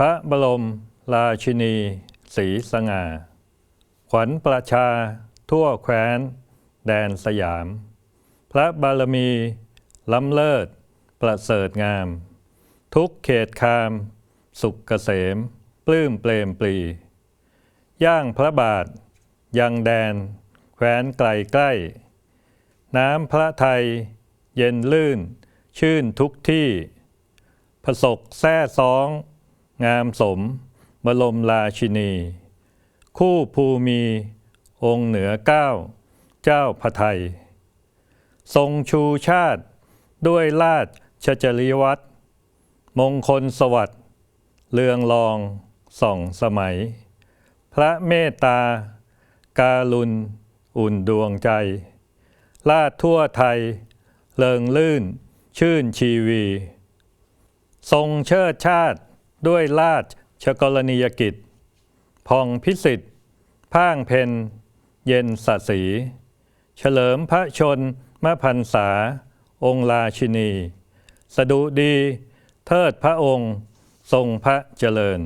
พระบรมราชินีศรีสง่า ขวัญประชาทั่วแคว้น แดนสยาม พระบารมี ล้ำเลิศ ประเสริฐงาม ทุกเขตคาม สุขเกษม ปลื้มเปรมปรี ย่างพระบาท ยังแดน แคว้นไกลใกล้ น้ำพระไทย เย็นลื่น ชื่นทุกที่ ผสกแท้ซ้อง งามสม บรมราชินี คู่ภูมีองค์เหนือเก้า เจ้าพระไทย ทรงชูชาติด้วยราชชจริวัตรมงคลสวัสดิ์เลืองรองส่องสมัย พระเมตตา การุณ อุ่นดวงใจ ลาดทั่วไทย เลิงลื่น ชื่นชีวี ทรงเชิดชาติ ด้วยราชกรณียกิจพองพิสิทธิ์พางเพนเย็นสสีเฉลิมพระชนมพันษา องค์ราชินี สดุดี เทิดพระองค์ ทรงพระเจริญ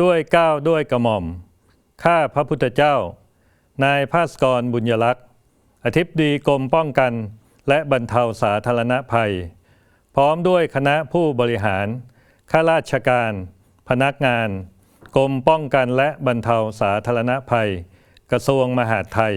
ด้วยก้าวด้วยกระหม่อม ข้าพระพุทธเจ้า นายภาสกรบุญยลักษ์อธิบดีกรมป้องกันและบรรเทาสาธารณภัย พร้อมด้วยคณะผู้บริหาร ข้าราชการ พนักงาน กรมป้องกันและบรรเทาสาธารณภัย กระทรวงมหาดไทย